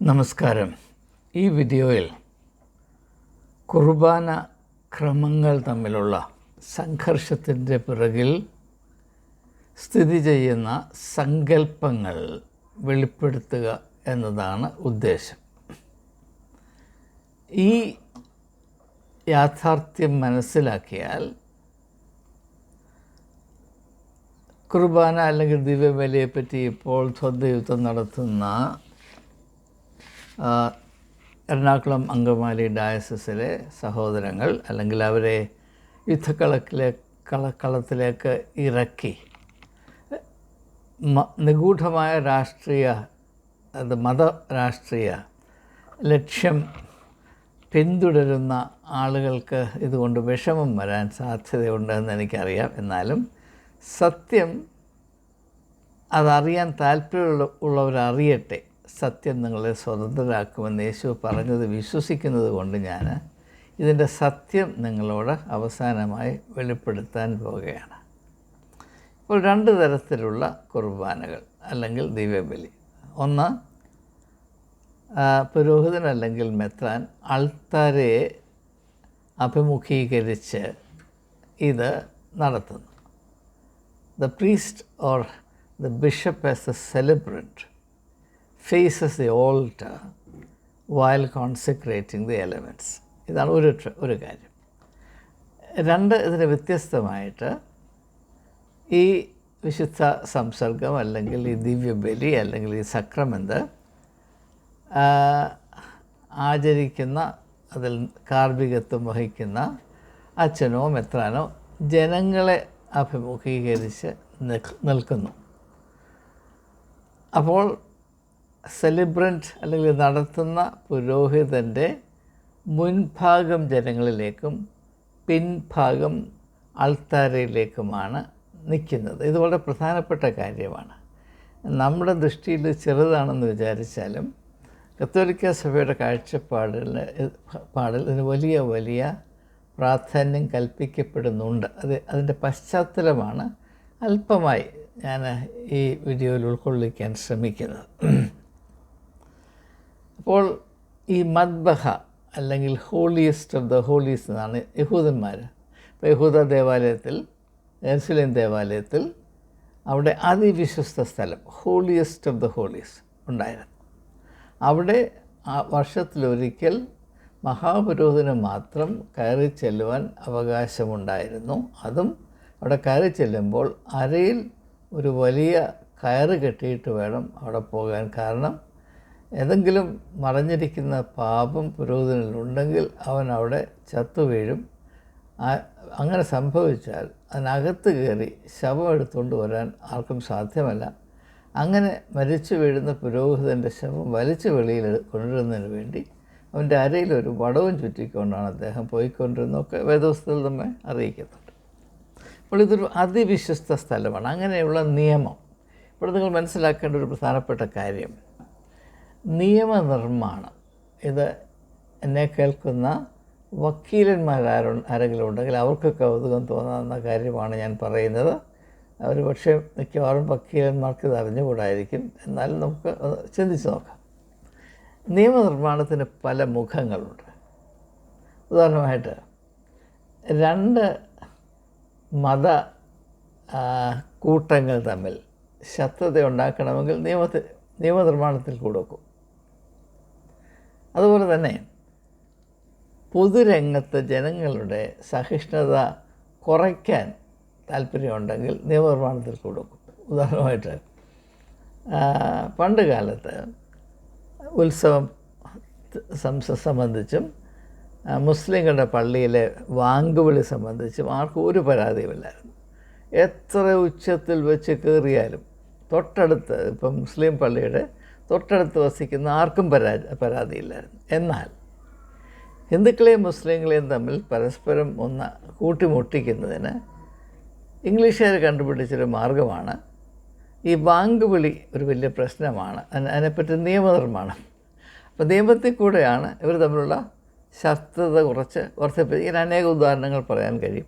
നമസ്കാരം. ഈ വീഡിയോയിൽ കുർബാന ക്രമങ്ങൾ തമ്മിലുള്ള സംഘർഷത്തിന്റെ പിറകിൽ സ്ഥിതി ചെയ്യുന്ന സങ്കല്പങ്ങൾ വെളിപ്പെടുത്തുക എന്നതാണ് ഉദ്ദേശം. ഈ യാഥാർത്ഥ്യം മനസ്സിലാക്കിയാൽ കുർബാന അല്ലെങ്കിൽ ദിവ്യബലിയെപ്പറ്റി ഇപ്പോൾ സ്വന്തയുദ്ധം നടത്തുന്ന എറണാകുളം അങ്കമാലി ഡയസസിലെ സഹോദരങ്ങൾ അല്ലെങ്കിൽ അവരെ യുദ്ധക്കളത്തിലെ കളക്കളത്തിലേക്ക് ഇറക്കി. നിഗൂഢമായ രാഷ്ട്രീയ അത് മത രാഷ്ട്രീയ ലക്ഷ്യം പിന്തുടരുന്ന ആളുകൾക്ക് ഇതുകൊണ്ട് വിഷമം വരാൻ സാധ്യതയുണ്ടെന്ന് എനിക്കറിയാം. എന്നാലും സത്യം അതറിയാൻ താല്പര്യമുള്ള ഉള്ളവരറിയട്ടെ. സത്യം നിങ്ങളെ സ്വതന്ത്രരാക്കുമെന്ന് യേശു പറഞ്ഞത് വിശ്വസിക്കുന്നത് കൊണ്ട് ഞാൻ ഇതിന്റെ സത്യം നിങ്ങളോട് അവസാനമായി വെളിപ്പെടുത്താൻ പോവുകയാണ്. ഇപ്പോൾ രണ്ട് തരത്തിലുള്ള കുർബാനകൾ അല്ലെങ്കിൽ ദിവ്യബലി. ഒന്ന് പുരോഹിതൻ അല്ലെങ്കിൽ മെത്രാൻ അൾത്താരയെ അഭിമുഖീകരിച്ച് ഇത് നടത്തുന്നു. The priest or the bishop as a celebrant faces the altar while consecrating the elements. ഇതാണ് ഒരു ഒരു കാര്യം. രണ്ട് ഇതിന് വ്യത്യസ്തമായിട്ട് ഈ വിശുദ്ധ സംസർഗം അല്ലെങ്കിൽ ഈ ദിവ്യബലി അല്ലെങ്കിൽ ഈ സക്രമെന്ത് ആചരിക്കുന്ന അതിൽ കാർമ്മികത്വം വഹിക്കുന്ന അച്ഛനോ മെത്രാനോ ജനങ്ങളെ അഭിമുഖീകരിച്ച് നിൽക്ക് നിൽക്കുന്നു. അപ്പോൾ സെലിബ്രന്റ് അല്ലെങ്കിൽ നടത്തുന്ന പുരോഹിതന്റെ മുൻഭാഗം ജനങ്ങളിലേക്കും പിൻഭാഗം അൾത്താരയിലേക്കുമാണ് നിൽക്കുന്നത്. ഇത് വളരെ പ്രധാനപ്പെട്ട കാര്യമാണ്. നമ്മുടെ ദൃഷ്ടിയിൽ ചെറുതാണെന്ന് വിചാരിച്ചാലും കത്തോലിക്ക സഭയുടെ കാഴ്ചപ്പാടിൽ പാടിൽ ഇതിന് വലിയ വലിയ പ്രാധാന്യം കൽപ്പിക്കപ്പെടുന്നുണ്ട്. അത് അതിന്റെ പശ്ചാത്തലമാണ് അല്പമായി ഞാൻ ഈ വീഡിയോയിൽ ഉൾക്കൊള്ളിക്കാൻ ശ്രമിക്കുന്നത്. അപ്പോൾ ഈ മദ്ബഹ അല്ലെങ്കിൽ ഹോളിയസ്റ്റ് ഓഫ് ദ ഹോളീസ് എന്നാണ് യഹൂദന്മാർ. ഇപ്പോൾ യഹൂദ ദേവാലയത്തിൽ എർസുലേം ദേവാലയത്തിൽ അവിടെ അതിവിശ്വസ്ത സ്ഥലം ഹോളിയസ്റ്റ് ഓഫ് ദ ഹോളീസ് ഉണ്ടായിരുന്നു. അവിടെ വർഷത്തിലൊരിക്കൽ മഹാപുരോഹിതന് മാത്രം കയറി ചെല്ലുവാൻ അവകാശമുണ്ടായിരുന്നു. അതും അവിടെ കയറി ചെല്ലുമ്പോൾ അരയിൽ ഒരു വലിയ കയറ് കെട്ടിയിട്ട് വേണം അവിടെ പോകാൻ. കാരണം ഏതെങ്കിലും മറഞ്ഞിരിക്കുന്ന പാപം പുരോഹിതനിലുണ്ടെങ്കിൽ അവൻ അവിടെ ചത്തുവീഴും അങ്ങനെ സംഭവിച്ചാൽ അതിനകത്ത് കയറി ശവം എടുത്തുകൊണ്ട് വരാൻ ആർക്കും സാധ്യമല്ല. അങ്ങനെ മരിച്ചു വീഴുന്ന പുരോഹിതന്റെ ശവം വലിച്ചു വെളിയിൽ കൊണ്ടുവരുന്നതിന് വേണ്ടി അവന്റെ അരയിൽ ഒരു വടവും ചുറ്റിക്കൊണ്ടാണ് അദ്ദേഹം പോയിക്കൊണ്ടിരുന്നതൊക്കെ വേദോസ്തത്തിൽ നമ്മെ അറിയിക്കുന്നുണ്ട്. അപ്പോൾ ഇതൊരു അതിവിശ്വസ്ത സ്ഥലമാണ്. അങ്ങനെയുള്ള നിയമം. ഇവിടെ നിങ്ങൾ മനസ്സിലാക്കേണ്ട ഒരു പ്രധാനപ്പെട്ട കാര്യം നിയമനിർമ്മാണം. ഇത് എന്നെ കേൾക്കുന്ന വക്കീലന്മാരാരോ ആരെങ്കിലും ഉണ്ടെങ്കിൽ അവർക്ക് കൗതുകം തോന്നാവുന്ന കാര്യമാണ് ഞാൻ പറയുന്നത്. അവർ പക്ഷേ മിക്കവാറും വക്കീലന്മാർക്ക് ഇത് അറിഞ്ഞുകൂടായിരിക്കും. എന്നാലും നമുക്ക് ചിന്തിച്ച് നോക്കാം. നിയമനിർമ്മാണത്തിന് പല മുഖങ്ങളുണ്ട്. ഉദാഹരണമായിട്ട് രണ്ട് മത കൂട്ടങ്ങൾ തമ്മിൽ ശത്രുത ഉണ്ടാക്കണമെങ്കിൽ നിയമത്തിൽ നിയമനിർമ്മാണത്തിൽ കൊടുക്കും അതുപോലെ തന്നെ പൊതുരംഗത്ത് ജനങ്ങളുടെ സഹിഷ്ണുത കുറയ്ക്കാൻ താല്പര്യമുണ്ടെങ്കിൽ നിയമനിർമ്മാണത്തിൽ കൊടുക്കും ഉദാഹരണമായിട്ട് പണ്ട് കാലത്ത് ഉത്സവം സംബന്ധിച്ചും മുസ്ലിങ്ങളുടെ പള്ളിയിലെ വാങ്കുവിളി സംബന്ധിച്ചും ആർക്കും ഒരു പരാതിയുമില്ലായിരുന്നു എത്ര ഉച്ചത്തിൽ വെച്ച് കയറിയാലും തൊട്ടടുത്ത് ഇപ്പം മുസ്ലിം പള്ളിയുടെ തൊട്ടടുത്ത് വസിക്കുന്ന ആർക്കും പരാ പരാതിയില്ലായിരുന്നു. എന്നാൽ ഹിന്ദുക്കളെയും മുസ്ലിങ്ങളെയും തമ്മിൽ പരസ്പരം ഒന്ന് കൂട്ടിമുട്ടിക്കുന്നതിന് ഇംഗ്ലീഷുകാർ കണ്ടുപിടിച്ചൊരു മാർഗമാണ്. ഈ ബാങ്ക് വിളി ഒരു വലിയ പ്രശ്നമാണ്. അതിന് അതിനെപ്പറ്റി നിയമനിർമ്മാണം. അപ്പോൾ നിയമത്തിൽ കൂടെയാണ് ഇവർ തമ്മിലുള്ള ശസ്ത്രത കുറച്ച് വർദ്ധിപ്പിച്ച് ഇങ്ങനെ അനേക ഉദാഹരണങ്ങൾ പറയാൻ കഴിയും.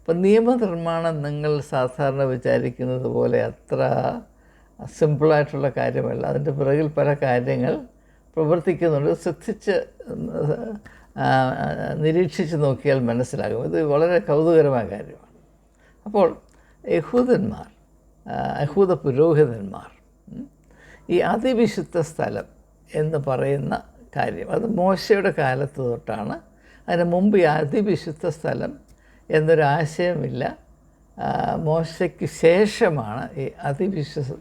അപ്പം നിയമനിർമ്മാണം നിങ്ങൾ സാധാരണ വിചാരിക്കുന്നത് പോലെ അത്ര സിമ്പിളായിട്ടുള്ള കാര്യമല്ല. അതിന്റെ പിറകിൽ പല കാര്യങ്ങൾ പ്രവർത്തിക്കുന്നുണ്ട്. ശ്രദ്ധിച്ച് നിരീക്ഷിച്ച് നോക്കിയാൽ മനസ്സിലാകും. ഇത് വളരെ കൗതുകരമായ കാര്യമാണ്. അപ്പോൾ യഹൂദന്മാർ യഹൂദ പുരോഹിതന്മാർ ഈ അതിവിശുദ്ധ സ്ഥലം എന്ന് പറയുന്ന കാര്യം അത് മോശയുടെ കാലത്ത് തൊട്ടാണ്. അതിന് മുമ്പ് ഈ അതിവിശുദ്ധ സ്ഥലം എന്നൊരു ആശയമില്ല ആ, മോശയ്ക്ക് ശേഷമാണ് ഈ അതിവിശ്വസ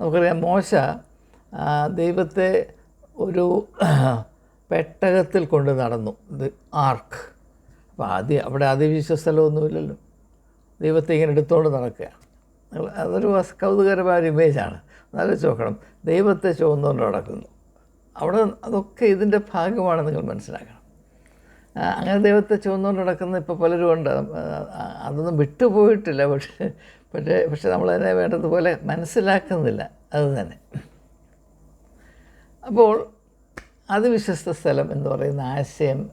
നമുക്കറിയാം മോശ ദൈവത്തെ ഒരു പെട്ടകത്തിൽ കൊണ്ട് നടന്നു. ഇത് ആർക്ക്? അപ്പോൾ ആദ്യം അവിടെ അതിവിശ്വസലമൊന്നുമില്ലല്ലോ ദൈവത്തെ ഇങ്ങനെ എടുത്തുകൊണ്ട് നടക്കുക. അതൊരു കൗതുകരമായ ഒരു ഇമേജാണ് നല്ല നോക്കണം. ദൈവത്തെ ചുവന്നുകൊണ്ട് നടക്കുന്നു. അവിടെ അതൊക്കെ ഇതിന്റെ ഭാഗമാണ് നിങ്ങൾ മനസ്സിലാക്കണം. അങ്ങനെ ദൈവത്തെ ചുമന്നുകൊണ്ട് നടക്കുന്ന ഇപ്പോൾ പലരും ഉണ്ട്. അതൊന്നും വിട്ടുപോയിട്ടില്ല. പക്ഷേ പക്ഷേ പക്ഷെ നമ്മളതിനെ വേണ്ടതുപോലെ മനസ്സിലാക്കുന്നില്ല. അത് തന്നെ. അപ്പോൾ അതിവിശ്വസ്ത സ്ഥലം എന്ന് പറയുന്ന ആശയം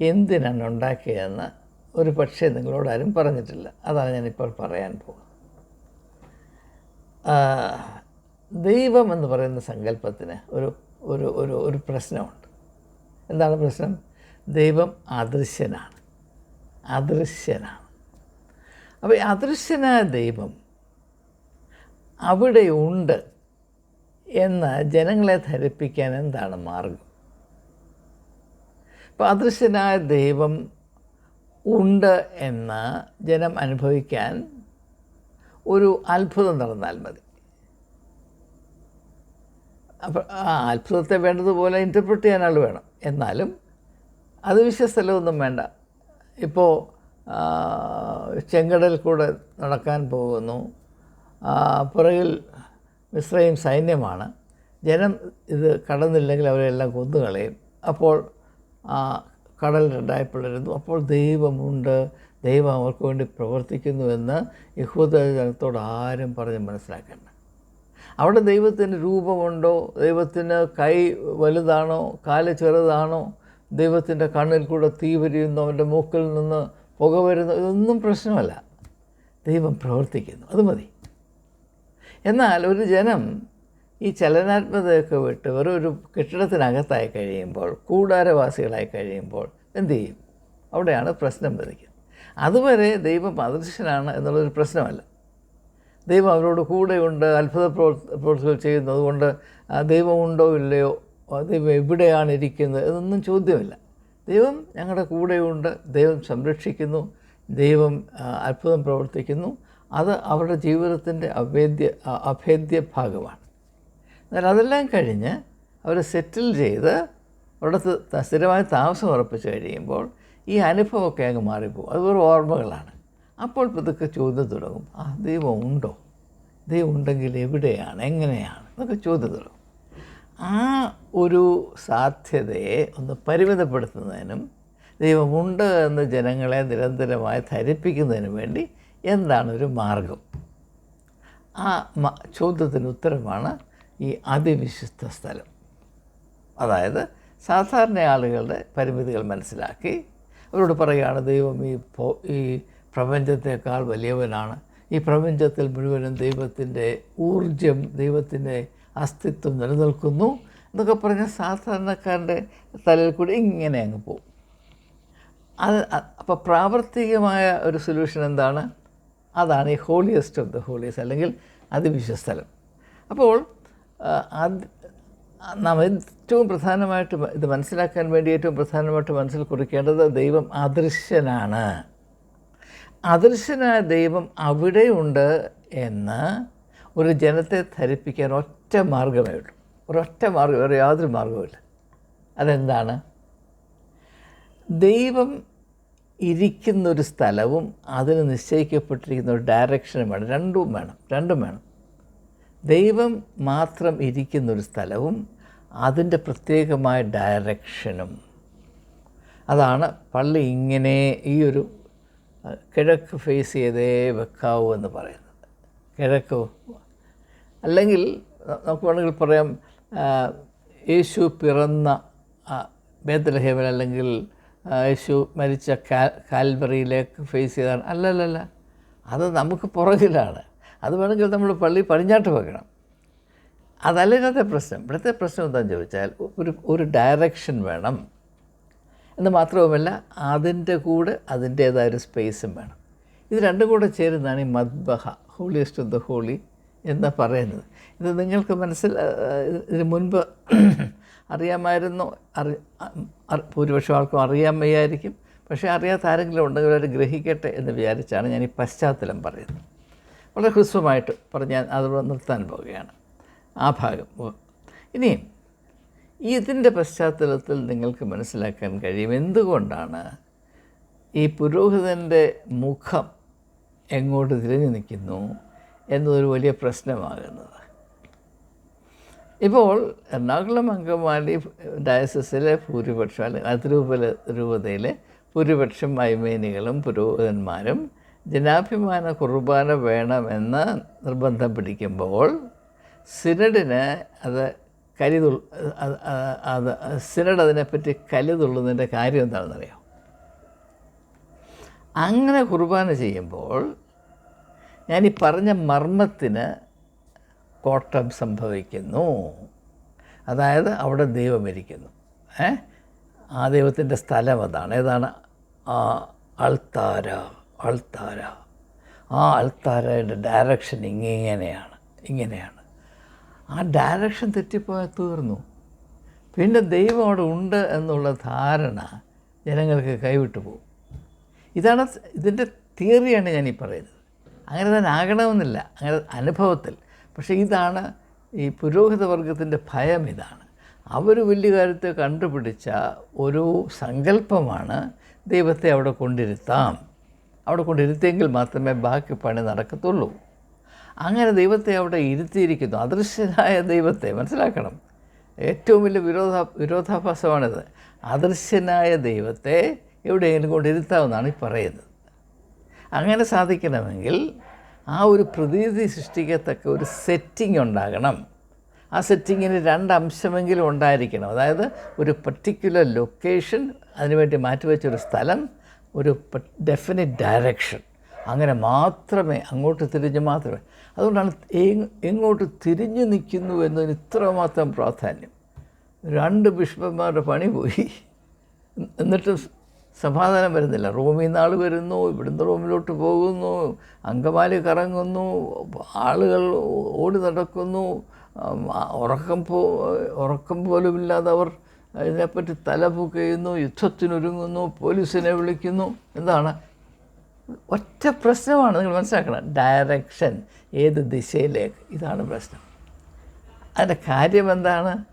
എന്തിനാണ് ഉണ്ടാക്കിയതെന്ന് ഒരു പക്ഷേ നിങ്ങളോട് ആരും പറഞ്ഞിട്ടില്ല. അതാണ് ഞാനിപ്പോൾ പറയാൻ പോകുന്നത്. ദൈവം എന്ന് പറയുന്ന സങ്കല്പത്തിന് ഒരു ഒരു ഒരു ഒരു പ്രശ്നമുണ്ട്. എന്താണ് പ്രശ്നം? ദൈവം അദൃശ്യനാണ്. അദൃശ്യനാണ്. അപ്പോൾ അദൃശ്യനായ ദൈവം അവിടെ ഉണ്ട് എന്ന് ജനങ്ങളെ ധരിപ്പിക്കാൻ എന്താണ് മാർഗം? അപ്പോൾ അദൃശ്യനായ ദൈവം ഉണ്ട് എന്ന് ജനം അനുഭവിക്കാൻ ഒരു അത്ഭുതം നടന്നാൽ മതി. അപ്പോൾ ആ അത്ഭുതത്തെ വേണ്ടതുപോലെ ഇന്റർപ്രറ്റ് ചെയ്യാനാൾ വേണം. എന്നാലും അത് വിശ്വസ്ഥലമൊന്നും വേണ്ട. ഇപ്പോൾ ചെങ്കടൽ കൂടെ നടക്കാൻ പോകുന്നു. പുറകിൽ മിശ്രയും സൈന്യമാണ്. ജനം ഇത് കടന്നില്ലെങ്കിൽ അവരെല്ലാം കൊന്നുകളയും. അപ്പോൾ കടൽ രണ്ടായി പിളരുന്നു. അപ്പോൾ ദൈവമുണ്ട്. ദൈവം അവർക്ക് വേണ്ടി പ്രവർത്തിക്കുന്നുവെന്ന് യഹൂദ ജനത്തോട് ആരും പറഞ്ഞ് മനസ്സിലാക്കേണ്ട. അവിടെ ദൈവത്തിന് രൂപമുണ്ടോ? ദൈവത്തിന് കൈ വലുതാണോ? കാൽ ചെറുതാണോ? ദൈവത്തിന്റെ കണ്ണിൽ കൂടെ തീ വരിയുന്നു അവന്റെ മൂക്കിൽ നിന്ന് പുക വരുന്നു. ഇതൊന്നും പ്രശ്നമല്ല. ദൈവം പ്രവർത്തിക്കുന്നു. അത് മതി. എന്നാൽ ഒരു ജനം ഈ ചലനാത്മകതയൊക്കെ വിട്ട് വെറും ഒരു കെട്ടിടത്തിനകത്തായി കഴിയുമ്പോൾ കൂടാരവാസികളായി കഴിയുമ്പോൾ എന്ത് ചെയ്യും? അവിടെയാണ് പ്രശ്നം വധിക്കുന്നത് അതുവരെ ദൈവം അദൃശ്യനാണ് എന്നുള്ളൊരു പ്രശ്നമല്ല. ദൈവം അവരോട് കൂടെയുണ്ട് അത്ഭുത പ്രവർത്തി പ്രവർത്തികൾ ചെയ്യുന്നതുകൊണ്ട് ദൈവമുണ്ടോ ഇല്ലയോ ദൈവം എവിടെയാണ് ഇരിക്കുന്നത് എന്നൊന്നും ചോദ്യമില്ല. ദൈവം ഞങ്ങളുടെ കൂടെയുണ്ട് ദൈവം സംരക്ഷിക്കുന്നു ദൈവം അത്ഭുതം പ്രവർത്തിക്കുന്നു. അത് അവരുടെ ജീവിതത്തിന്റെ അഭേദ്യ അഭേദ്യ ഭാഗമാണ്. എന്നാൽ അതെല്ലാം കഴിഞ്ഞ് അവർ സെറ്റിൽ ചെയ്ത് സ്ഥിരമായ സ്ഥിരമായി താമസം ഉറപ്പിച്ച് കഴിയുമ്പോൾ ഈ അനുഭവമൊക്കെ അങ്ങ് മാറിപ്പോകും. അത് വെറും ഓർമ്മകളാണ്. അപ്പോൾ ഇതൊക്കെ ചോദ്യം തുടങ്ങും. ആ ദൈവം ഉണ്ടോ? ദൈവം ഉണ്ടെങ്കിൽ എവിടെയാണ്? എങ്ങനെയാണ്? എന്നൊക്കെ ചോദ്യം തുടങ്ങും. ആ ഒരു സാധ്യതയെ ഒന്ന് പരിമിതപ്പെടുത്തുന്നതിനും ദൈവമുണ്ട് എന്ന് ജനങ്ങളെ നിരന്തരമായി ധരിപ്പിക്കുന്നതിനും വേണ്ടി എന്താണൊരു മാർഗം? ആ ചോദ്യത്തിന് ഉത്തരമാണ് ഈ അതിവിശുദ്ധ സ്ഥലം. അതായത് സാധാരണ ആളുകളുടെ പരിമിതികൾ മനസ്സിലാക്കി അവരോട് പറയുകയാണ് ദൈവം ഈ ഈ പ്രപഞ്ചത്തെക്കാൾ വലിയവനാണ്. ഈ പ്രപഞ്ചത്തിൽ മുഴുവനും ദൈവത്തിന്റെ ഊർജം ദൈവത്തിന്റെ അസ്തിത്വം നിലനിൽക്കുന്നു എന്നൊക്കെ പറഞ്ഞ സാധാരണക്കാരന്റെ തലയിൽ കൂടി ഇങ്ങനെ അങ്ങ് പോകും അത് അപ്പോൾ പ്രാവർത്തികമായ ഒരു സൊല്യൂഷൻ എന്താണ്? അതാണ് ഈ ഹോളിയസ്റ്റ് ഓഫ് ദ ഹോളിയസ് അല്ലെങ്കിൽ അതിവിശ്വസ്ഥലം അപ്പോൾ അത് നാം ഏറ്റവും പ്രധാനമായിട്ട് ഇത് മനസ്സിലാക്കാൻ വേണ്ടി ഏറ്റവും പ്രധാനമായിട്ട് മനസ്സിൽ കുറിക്കേണ്ടത് ദൈവം അദൃശ്യനാണ്. അദൃശ്യനായ ദൈവം അവിടെയുണ്ട് എന്ന് ഒരു ജനത്തെ ധരിപ്പിക്കാൻ ഒറ്റ മാർഗമേ ഉള്ളൂ. ഒരൊറ്റ മാർഗം വേറെ യാതൊരു മാർഗവുമില്ല അതെന്താണ്? ദൈവം ഇരിക്കുന്നൊരു സ്ഥലവും അതിന് നിശ്ചയിക്കപ്പെട്ടിരിക്കുന്ന ഒരു ഡയറക്ഷനും വേണം. രണ്ടും വേണം രണ്ടും വേണം. ദൈവം മാത്രം ഇരിക്കുന്നൊരു സ്ഥലവും അതിന്റെ പ്രത്യേകമായ ഡയറക്ഷനും അതാണ് പള്ളി ഇങ്ങനെ ഈ ഒരു കിഴക്ക് ഫേസ് ചെയ്തേ വെക്കാവൂ എന്ന് പറയുന്നത്. കിഴക്ക്? അല്ലെങ്കിൽ നമുക്ക് വേണമെങ്കിൽ പറയാം യേശു പിറന്ന ബേദലഹേമൻ അല്ലെങ്കിൽ യേശു മരിച്ച കാൽ കാൽവറിയിലേക്ക് ഫേസ് ചെയ്താണ് അല്ലല്ലല്ല അത് നമുക്ക് പുറകിലാണ്. അത് വേണമെങ്കിൽ നമ്മൾ പള്ളി പടിഞ്ഞാട്ട് വെക്കണം. അതല്ല ഇന്നത്തെ പ്രശ്നം. ഇവിടുത്തെ പ്രശ്നം എന്താണെന്ന് ചോദിച്ചാൽ ഒരു ഒരു ഡയറക്ഷൻ വേണം. എന്ന് മാത്രവുമല്ല അതിന്റെ കൂടെ അതിന്റേതായ ഒരു സ്പേസും വേണം. ഇത് രണ്ടും കൂടെ ചേരുന്നതാണ് ഈ മദ്ബഹ ഹോളിയസ്റ്റ് ഓഫ് ദ ഹോളി എന്ന് പറയുന്നത്. ഇത് നിങ്ങൾക്ക് മനസ്സിൽ ഇതിന് മുൻപ് അറിയാമായിരുന്നു. അറി ഭൂരിപക്ഷം ആൾക്കും അറിയാൻ വയ്യായിരിക്കും പക്ഷേ അറിയാത്ത ആരെങ്കിലും ഉണ്ടെങ്കിൽ അവർ ഗ്രഹിക്കട്ടെ എന്ന് വിചാരിച്ചാണ് ഞാൻ ഈ പശ്ചാത്തലം പറയുന്നത്. വളരെ ഹ്രസ്വമായിട്ട് പറഞ്ഞ് ഞാൻ അതോടെ നിർത്താൻ പോവുകയാണ്. ആ ഭാഗം ഇനിയും ഈ ഇതിന്റെ പശ്ചാത്തലത്തിൽ നിങ്ങൾക്ക് മനസ്സിലാക്കാൻ കഴിയും എന്തുകൊണ്ടാണ് ഈ പുരോഹിതന്റെ മുഖം എങ്ങോട്ട് തിരിഞ്ഞു നിൽക്കുന്നു? എന്നതൊരു വലിയ പ്രശ്നമാകുന്നത്. ഇപ്പോൾ എറണാകുളം അങ്കമാലി ഡയസസിലെ ഭൂരിപക്ഷം അല്ലെങ്കിൽ അതിരൂപല രൂപതയിലെ ഭൂരിപക്ഷം വൈമേനികളും പുരോഹിതന്മാരും ജനാഭിമാന കുർബാന വേണമെന്ന് നിർബന്ധം പിടിക്കുമ്പോൾ സിനഡിന് അത് കലിതു അത് സിനഡ് അതിനെപ്പറ്റി കലിതുള്ളുന്നതിന്റെ കാര്യം എന്താണെന്നറിയാം? അങ്ങനെ കുർബാന ചെയ്യുമ്പോൾ ഞാൻ ഈ പറഞ്ഞ മർമ്മത്തിന് കോട്ടം സംഭവിക്കുന്നു. അതായത് അവിടെ ദൈവം ഇരിക്കുന്നു. ഏ? ആ ദൈവത്തിന്റെ സ്ഥലം അതാണ്. ഏതാണ്? ആ അൾത്താര അൾത്താര. ആ അൾത്താരയുടെ ഡയറക്ഷൻ ഇങ്ങനെയാണ് ഇങ്ങനെയാണ്. ആ ഡയറക്ഷൻ തെറ്റിപ്പോയാൽ തീർന്നു. പിന്നെ ദൈവം അവിടെ ഉണ്ട് എന്നുള്ള ധാരണ ജനങ്ങൾക്ക് കൈവിട്ടു പോകും. ഇതാണ് ഇതിന്റെ തിയറിയാണ് ഞാൻ ഈ പറയുന്നത്. അങ്ങനെ തന്നെ ആകണമെന്നില്ല അങ്ങനെ അനുഭവത്തിൽ. പക്ഷേ ഇതാണ് ഈ പുരോഹിത വർഗത്തിന്റെ ഭയം ഇതാണ്. അവർ വലിയ കാര്യത്തെ കണ്ടുപിടിച്ച ഒരു സങ്കല്പമാണ് ദൈവത്തെ അവിടെ കൊണ്ടിരുത്താം. അവിടെ കൊണ്ടിരുത്തിയെങ്കിൽ മാത്രമേ ബാക്കി പണി നടക്കത്തുള്ളൂ. അങ്ങനെ ദൈവത്തെ അവിടെ ഇരുത്തിയിരിക്കുന്നു. അദൃശ്യനായ ദൈവത്തെ മനസ്സിലാക്കണം. ഏറ്റവും വലിയ വിരോധ വിരോധാഭാസമാണിത്. അദൃശ്യനായ ദൈവത്തെ എവിടെയെങ്കിലും കൊണ്ടിരുത്താമെന്നാണ് ഈ പറയുന്നത്. അങ്ങനെ സാധിക്കണമെങ്കിൽ ആ ഒരു പ്രതീതി സൃഷ്ടിക്കത്തക്ക ഒരു സെറ്റിംഗ് ഉണ്ടാകണം. ആ സെറ്റിങ്ങിന് രണ്ട് അംശമെങ്കിലും ഉണ്ടായിരിക്കണം. അതായത് ഒരു പർട്ടിക്കുലർ ലൊക്കേഷൻ അതിനുവേണ്ടി മാറ്റിവെച്ചൊരു സ്ഥലം ഒരു ഡെഫിനറ്റ് ഡയറക്ഷൻ അങ്ങനെ മാത്രമേ അങ്ങോട്ട് തിരിഞ്ഞ് മാത്രമേ. അതുകൊണ്ടാണ് എങ്ങോട്ട് തിരിഞ്ഞു നിൽക്കുന്നു എന്നതിന് ഇത്രമാത്രം പ്രാധാന്യം. രണ്ട് ബിഷപ്പന്മാരുടെ പണി പോയി. എന്നിട്ട് സമാധാനം വരുന്നില്ല. റൂമിൽ നിന്ന് ആൾ വരുന്നു ഇവിടുന്ന് റൂമിലോട്ട് പോകുന്നു അങ്കമാലി കറങ്ങുന്നു ആളുകൾ ഓടി നടക്കുന്നു. ഉറക്കം പോ ഉറക്കം പോലുമില്ലാതെ അവർ ഇതിനെപ്പറ്റി തലപൂക്ക് ചെയ്യുന്നു യുദ്ധത്തിനൊരുങ്ങുന്നു പോലീസിനെ വിളിക്കുന്നു. എന്താണ്? ഒറ്റ പ്രശ്നമാണ് നിങ്ങൾ മനസ്സിലാക്കണം. ഡയറക്ഷൻ ഏത് ദിശയിലേക്ക്. ഇതാണ് പ്രശ്നം. അതിന്റെ കാര്യം എന്താണ്?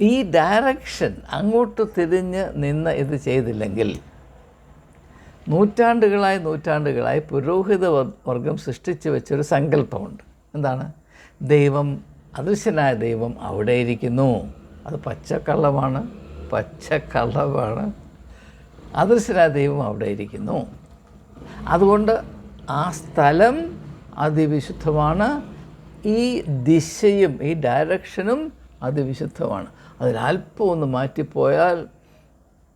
ഈ ഡയറക്ഷൻ അങ്ങോട്ട് തിരിഞ്ഞ് നിന്ന് ഇത് ചെയ്തില്ലെങ്കിൽ നൂറ്റാണ്ടുകളായി നൂറ്റാണ്ടുകളായി പുരോഹിത വർ- വർഗം സൃഷ്ടിച്ചു വെച്ചൊരു സങ്കല്പമുണ്ട്. എന്താണ്? ദൈവം അദൃശ്യനായ ദൈവം അവിടെ ഇരിക്കുന്നു. അത് പച്ചക്കള്ളമാണ് പച്ചക്കള്ളമാണ്. അദൃശ്യനായ ദൈവം അവിടെ ഇരിക്കുന്നു. അതുകൊണ്ട് ആ സ്ഥലം അതിവിശുദ്ധമാണ്. ഈ ദിശയും ഈ ഡയറക്ഷനും അതിവിശുദ്ധമാണ്. അതിലല്പം ഒന്ന് മാറ്റിപ്പോയാൽ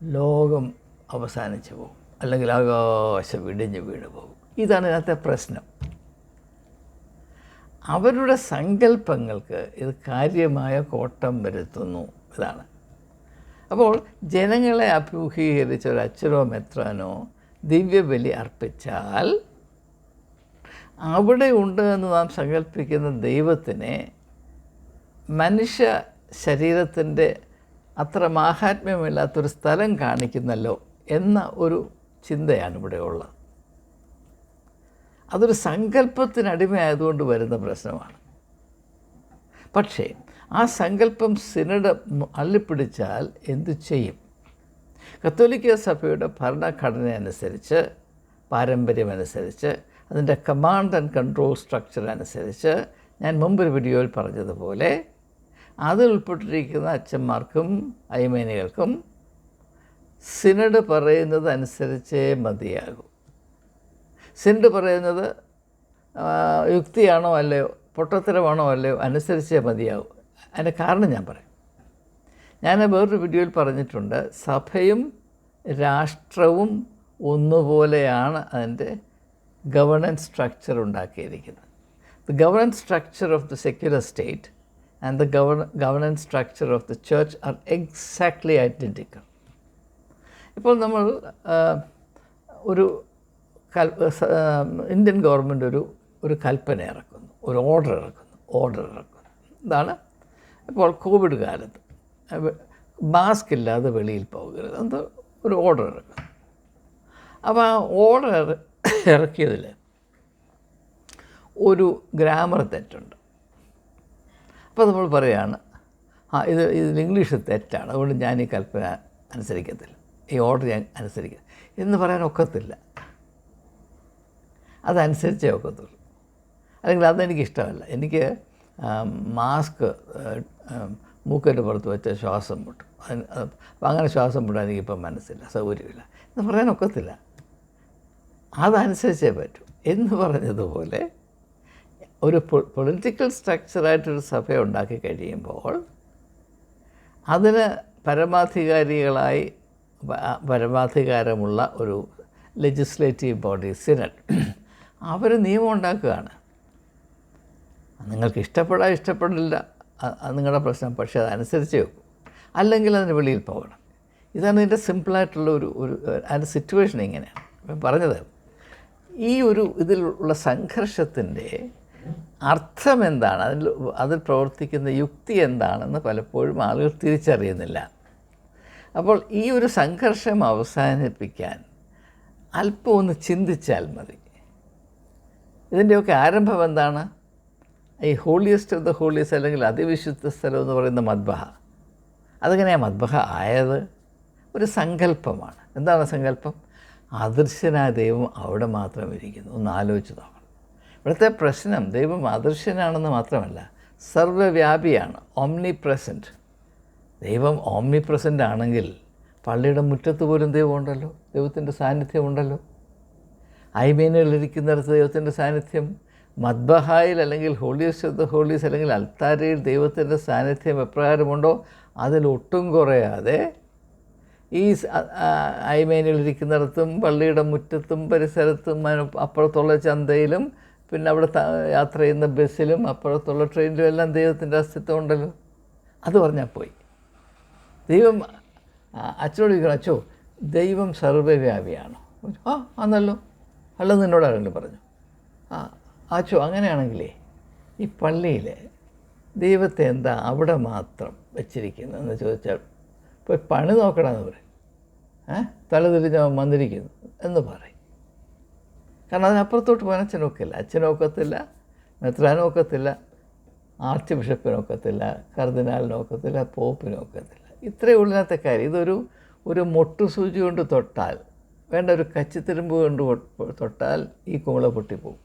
ലോകം അവസാനിച്ചു പോകും. അല്ലെങ്കിൽ ആകാശം വിടിഞ്ഞ് വീണ് പോകും. ഇതാണ് ഇതിനകത്തെ പ്രശ്നം. അവരുടെ സങ്കല്പങ്ങൾക്ക് ഇത് കാര്യമായ കോട്ടം വരുത്തുന്നു ഇതാണ് അപ്പോൾ ജനങ്ങളെ അഭിമുഖീകരിച്ച ഒരു അച്ഛനോ മെത്രാനോ ദിവ്യബലി അർപ്പിച്ചാൽ അവിടെ ഉണ്ട് എന്ന് നാം സങ്കല്പിക്കുന്ന ദൈവത്തിനെ മനുഷ്യ ശരീരത്തിന്റെ അത്ര മാഹാത്മ്യമില്ലാത്തൊരു സ്ഥലം കാണിക്കുന്നല്ലോ എന്ന ഒരു ചിന്തയാണ് ഇവിടെ ഉള്ളത്. അതൊരു സങ്കല്പത്തിനടിമയായതുകൊണ്ട് വരുന്ന പ്രശ്നമാണ്. പക്ഷേ ആ സങ്കല്പം സിനഡ് അള്ളിപ്പിടിച്ചാൽ എന്തു ചെയ്യും? കത്തോലിക്ക സഭയുടെ ഭരണഘടന അനുസരിച്ച് പാരമ്പര്യമനുസരിച്ച് അതിന്റെ കമാൻഡ് ആൻഡ് കൺട്രോൾ സ്ട്രക്ചർ അനുസരിച്ച് ഞാൻ മുമ്പൊരു വീഡിയോയിൽ പറഞ്ഞതുപോലെ അതിൽ ഉൾപ്പെട്ടിരിക്കുന്ന അച്ഛന്മാർക്കും അയ്മേനികൾക്കും സിനഡ് പറയുന്നത് അനുസരിച്ചേ മതിയാകൂ. സിനഡ് പറയുന്നത് യുക്തിയാണോ അല്ലയോ പൊട്ടത്തരമാണോ അല്ലയോ അനുസരിച്ചേ മതിയാകൂ. അതിന്റെ കാരണം ഞാൻ പറയാം. ഞാൻ വേറൊരു വീഡിയോയിൽ പറഞ്ഞിട്ടുണ്ട് സഭയും രാഷ്ട്രവും ഒന്നുപോലെയാണ് അതിന്റെ ഗവർണൻസ് സ്ട്രക്ചർ ഉണ്ടാക്കിയിരിക്കുന്നത്. The governance structure of the secular state and the govern- governance structure of the church are exactly identical. ഇപ്പോൾ നമ്മൾ ഒരു കൽ ഇന്ത്യൻ ഗവൺമെന്റ് ഒരു ഒരു കൽപ്പന ഇറക്കുന്നു ഒരു ഓർഡർ ഇറക്കുന്നു ഓർഡർ ഇറക്കുന്നു. ഇതാണ് ഇപ്പോൾ കോവിഡ് കാലത്ത്. മാസ്ക് ഇല്ലാതെ വെളിയിൽ പോകരുത്. അത് ഒരു ഓർഡർ ഇറക്കുന്നു. അപ്പോൾ ആ ഓർഡർ ഇറക്കിയതിൽ ഒരു ഗ്രാമർ തെറ്റുണ്ട്. അപ്പോൾ നമ്മൾ പറയുകയാണ് ആ ഇത് ഇത് ഇംഗ്ലീഷ് തെറ്റാണ് അതുകൊണ്ട് ഞാൻ ഈ കൽപ്പന അനുസരിക്കത്തില്ല. ഈ ഓർഡർ ഞാൻ അനുസരിക്കുക എന്ന് പറയാൻ ഒക്കത്തില്ല. അതനുസരിച്ചേ ഒക്കത്തുള്ളൂ. അല്ലെങ്കിൽ അതെനിക്ക് ഇഷ്ടമല്ല എനിക്ക് മാസ്ക് മൂക്കിന്റെ പുറത്ത് വെച്ച ശ്വാസം മുട്ടും. അതിന് അപ്പം അങ്ങനെ ശ്വാസം മുട്ടാൻ എനിക്കിപ്പം മനസ്സില്ല സൗകര്യമില്ല. എന്ന് പറയാൻ ഒക്കത്തില്ല. അതനുസരിച്ചേ പറ്റൂ. എന്ന് പറഞ്ഞതുപോലെ ഒരു പൊളിറ്റിക്കൽ സ്ട്രക്ചറായിട്ടൊരു സഭ ഉണ്ടാക്കി കഴിയുമ്പോൾ അതിന് പരമാധികാരികളായി പരമാധികാരമുള്ള ഒരു ലെജിസ്ലേറ്റീവ് ബോഡി സിനഡ് അവർ നിയമം ഉണ്ടാക്കുകയാണ്. നിങ്ങൾക്ക് ഇഷ്ടപ്പെടാൻ ഇഷ്ടപ്പെടില്ല നിങ്ങളുടെ പ്രശ്നം പക്ഷേ അതനുസരിച്ച് വെക്കും അല്ലെങ്കിൽ അതിന് വെളിയിൽ പോകണം. ഇതാണ് ഇതിന്റെ സിമ്പിളായിട്ടുള്ള ഒരു ഒരു അതിന്റെ സിറ്റുവേഷൻ ഇങ്ങനെയാണ്. പറഞ്ഞത് ഈ ഒരു ഇതിലുള്ള സംഘർഷത്തിന്റെ അർത്ഥം എന്താണ് അതിൽ അതിൽ പ്രവർത്തിക്കുന്ന യുക്തി എന്താണെന്ന് പലപ്പോഴും ആളുകൾ തിരിച്ചറിയുന്നില്ല. അപ്പോൾ ഈ ഒരു സംഘർഷം അവസാനിപ്പിക്കാൻ അല്പം ഒന്ന് ചിന്തിച്ചാൽ മതി. ഇതിന്റെയൊക്കെ ആരംഭം എന്താണ്? ഈ ഹോളിയസ്റ്റ് ഓഫ് ദ ഹോളിയസ് അല്ലെങ്കിൽ അതിവിശുദ്ധ സ്ഥലം എന്ന് പറയുന്ന മദ്ബഹ. അതെങ്ങനെയാണ് മദ്ബഹ ആയത്? ഒരു സങ്കല്പമാണ്. എന്താണ് സങ്കല്പം? അദൃശ്യനായ ദൈവം അവിടെ മാത്രം ഇരിക്കുന്നു. ഒന്ന് ആലോചിച്ച് നോക്കണം. ഇവിടുത്തെ പ്രശ്നം ദൈവം അദൃശ്യനാണെന്ന് മാത്രമല്ല സർവവ്യാപിയാണ് ഓംനി പ്രസന്റ് ദൈവം ഓംനി പ്രസന്റ് ആണെങ്കിൽ പള്ളിയുടെ മുറ്റത്ത് പോലും ദൈവം ഉണ്ടല്ലോ ദൈവത്തിന്റെ സാന്നിധ്യം ഉണ്ടല്ലോ. ഐമേനുകളിരിക്കുന്നിടത്ത് ദൈവത്തിന്റെ സാന്നിധ്യം മദ്ബഹായിൽ അല്ലെങ്കിൽ ഹോളിയസ് ഓഫ് ദ ഹോളീസ് അല്ലെങ്കിൽ അൽത്താരയിൽ ദൈവത്തിന്റെ സാന്നിധ്യം എപ്രകാരമുണ്ടോ അതിലൊട്ടും കുറയാതെ ഈ ഐമേനിലിരിക്കുന്നിടത്തും പള്ളിയുടെ മുറ്റത്തും പരിസരത്തും അപ്പുറത്തുള്ള ചന്തയിലും പിന്നെ അവിടെ യാത്ര ചെയ്യുന്ന ബസ്സിലും അപ്പുറത്തുള്ള ട്രെയിനിലും എല്ലാം ദൈവത്തിന്റെ അസ്തിത്വം ഉണ്ടല്ലോ. അത് പറഞ്ഞാൽ പോയി. ദൈവം അച്ഛനോട് ചോദിക്കണം അച്ഛോ ദൈവം സർവവ്യാപിയാണോ ആ ആന്നല്ലോ. അല്ലെന്ന് എന്നോട് ആരെങ്കിലും പറഞ്ഞു? ആ അച്ഛോ അങ്ങനെയാണെങ്കിലേ ഈ പള്ളിയിൽ ദൈവത്തെ എന്താ അവിടെ മാത്രം വെച്ചിരിക്കുന്നതെന്ന് ചോദിച്ചാൽ പോയി പണി നോക്കണമെന്ന് പറയും. ഏ? അവൻ വന്നിരിക്കുന്നു എന്ന് പറയും. കാരണം അതിനപ്പുറത്തോട്ട് പോകാൻ അച്ഛനൊക്കില്ല അച്ഛനൊക്കത്തില്ല മെത്രാനൊക്കത്തില്ല ആർച്ച് ബിഷപ്പിനൊക്കത്തില്ല കർദിനാളിനൊക്കത്തില്ല പോപ്പിനൊക്കത്തില്ല ഇത്രയേ ഉള്ളിനത്തെ കാര്യം. ഇതൊരു ഒരു മൊട്ടുസൂചി കൊണ്ട് തൊട്ടാൽ വേണ്ട ഒരു കച്ചിത്തിരുമ്പ് കൊണ്ട് തൊട്ടാൽ ഈ കുമിള പൊട്ടിപ്പോകും.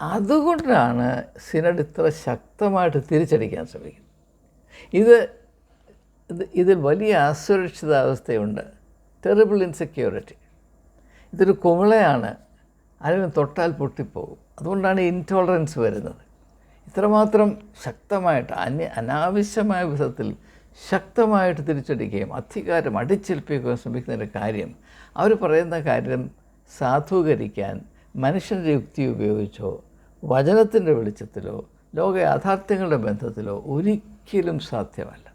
അതുകൊണ്ടാണ് സിനഡ് ഇത്ര ശക്തമായിട്ട് തിരിച്ചടിക്കാൻ ശ്രമിക്കുന്നത്. ഇത് ഇതിൽ വലിയ അസുരക്ഷിതാവസ്ഥയുണ്ട്. ടെറിബിൾ ഇൻസെക്യൂരിറ്റി ഇതൊരു കുമിളയാണ് അതിന് തൊട്ടാൽ പൊട്ടിപ്പോകും. അതുകൊണ്ടാണ് ഇൻടോളറൻസ് വരുന്നത്. ഇത്രമാത്രം ശക്തമായിട്ട് അന്യ അനാവശ്യമായ വിധത്തിൽ ശക്തമായിട്ട് തിരിച്ചടിക്കുകയും അധികാരം അടിച്ചേൽപ്പിക്കുകയും ശ്രമിക്കുന്ന ഒരു കാര്യം അവർ പറയുന്ന കാര്യം സാധൂകരിക്കാൻ മനുഷ്യന്റെ യുക്തി ഉപയോഗിച്ചോ വചനത്തിന്റെ വെളിച്ചത്തിലോ ലോക യാഥാർത്ഥ്യങ്ങളുടെ ബന്ധത്തിലോ ഒരിക്കലും സാധ്യമല്ല.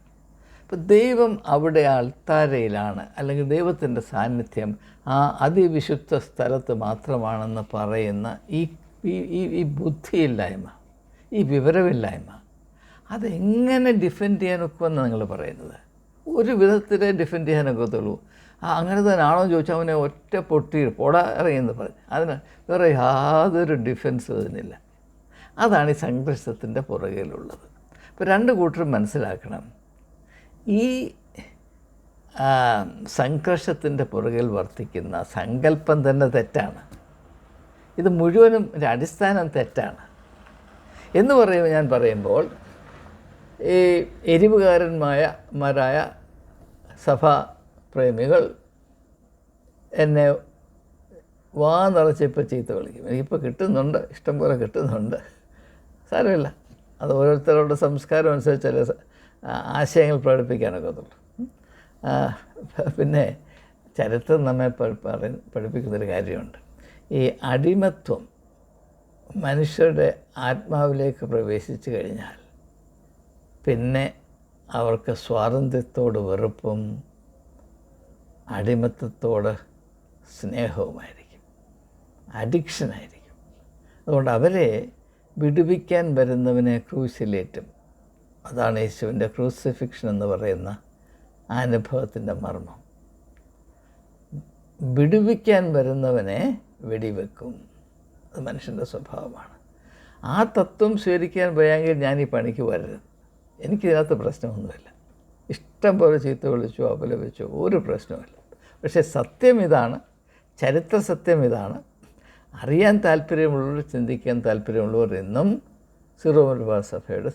ഇപ്പം ദൈവം അവിടെ അൾത്താരയിലാണ് അല്ലെങ്കിൽ ദൈവത്തിന്റെ സാന്നിധ്യം ആ അതിവിശുദ്ധ സ്ഥലത്ത് മാത്രമാണെന്ന് പറയുന്ന ഈ ഈ- ബുദ്ധിയില്ലായ്മ ഈ വിവരമില്ലായ്മ അതെങ്ങനെ ഡിഫെൻഡ് ചെയ്യാനൊക്കുമെന്ന് നിങ്ങൾ പറയുന്നത്? ഒരു വിധത്തിലേ ഡിഫെൻഡ് ചെയ്യാനൊക്കത്തുള്ളൂ. ആ അങ്ങനെ തന്നെ ആണോ ചോദിച്ചാൽ അവനെ ഒറ്റ പൊട്ടി പോടാ ഇറങ്ങിയെന്ന് പറഞ്ഞു അതിന് വേറെ യാതൊരു ഡിഫെൻസും അതിനില്ല. അതാണ് ഈ സംഘർഷത്തിന്റെ പുറകിലുള്ളത്. അപ്പോൾ രണ്ട് കൂട്ടരും മനസ്സിലാക്കണം. ഈ സംഘർഷത്തിന്റെ പുറകിൽ വർത്തിക്കുന്ന സങ്കല്പം തന്നെ തെറ്റാണ്. ഇത് മുഴുവനും ഒരു അടിസ്ഥാനം തെറ്റാണ്. എന്ന് പറയുമ്പോൾ ഞാൻ പറയുമ്പോൾ ഈ എരിവുകാരന്മായ മാരായ സഭാ പ്രേമികൾ എന്നെ വാ നിറച്ചിപ്പോൾ ചീത്ത വിളിക്കും. എനിക്കിപ്പോൾ കിട്ടുന്നുണ്ട് ഇഷ്ടംപോലെ കിട്ടുന്നുണ്ട്. സാരമില്ല. അത് ഓരോരുത്തരുടെ സംസ്കാരം അനുസരിച്ച് ആശയങ്ങൾ പ്രകടിപ്പിക്കാനൊക്കത്തുള്ളൂ. ഉം. പിന്നെ ചരിത്രം നമ്മെ പഠിപ്പിക്കുന്നൊരു കാര്യമുണ്ട്. ഈ അടിമത്വം മനുഷ്യരുടെ ആത്മാവിലേക്ക് പ്രവേശിച്ചു കഴിഞ്ഞാൽ പിന്നെ അവർക്ക് സ്വാതന്ത്ര്യത്തോട് വെറുപ്പും അടിമത്തത്തോട് സ്നേഹവുമായിരിക്കും. അഡിക്ഷനായിരിക്കും. അതുകൊണ്ട് അവരെ വിടുവിക്കാൻ വരുന്നവനെ ക്രൂശിലേറ്റും. അതാണ് യേശുവിന്റെ ക്രൂസിഫിക്ഷൻ എന്ന് പറയുന്ന അനുഭവത്തിന്റെ മർമ്മം. വിടുവിക്കാൻ വരുന്നവനെ വെടിവെക്കും. അത് മനുഷ്യന്റെ സ്വഭാവമാണ്. ആ തത്വം സ്വീകരിക്കാൻ പോയെങ്കിൽ ഞാൻ ഈ പണിക്ക് വരരുത്. എനിക്കിതിനകത്ത് പ്രശ്നമൊന്നുമില്ല. ഇഷ്ടം പോലെ ചീത്ത വിളിച്ചോ അപലപിച്ചോ ഒരു പ്രശ്നവുമില്ല. പക്ഷേ സത്യം ഇതാണ് ചരിത്ര സത്യം ഇതാണ്. അറിയാൻ താല്പര്യമുള്ളവർ ചിന്തിക്കാൻ താല്പര്യമുള്ളവർ എന്നും സിറോ മലബാർ സഭയുടെ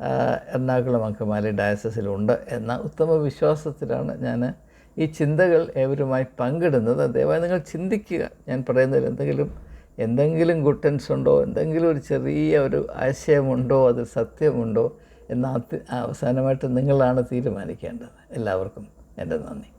എറണാകുളം അങ്കമാലി ഡയസസിലുണ്ട് എന്ന ഉത്തമ വിശ്വാസത്തിലാണ് ഞാൻ ഈ ചിന്തകൾ ഏവരുമായി പങ്കിടുന്നത്. ദയവായി നിങ്ങൾ ചിന്തിക്കുക. ഞാൻ പറയുന്നതിൽ എന്തെങ്കിലും എന്തെങ്കിലും ഗുട്ടൻസ് ഉണ്ടോ? എന്തെങ്കിലും ഒരു ചെറിയ ഒരു ആശയമുണ്ടോ? അത് സത്യമുണ്ടോ? എന്ന അവസാനമായിട്ട് നിങ്ങളാണ് തീരുമാനിക്കേണ്ടത്. എല്ലാവർക്കും എന്റെ നന്ദി.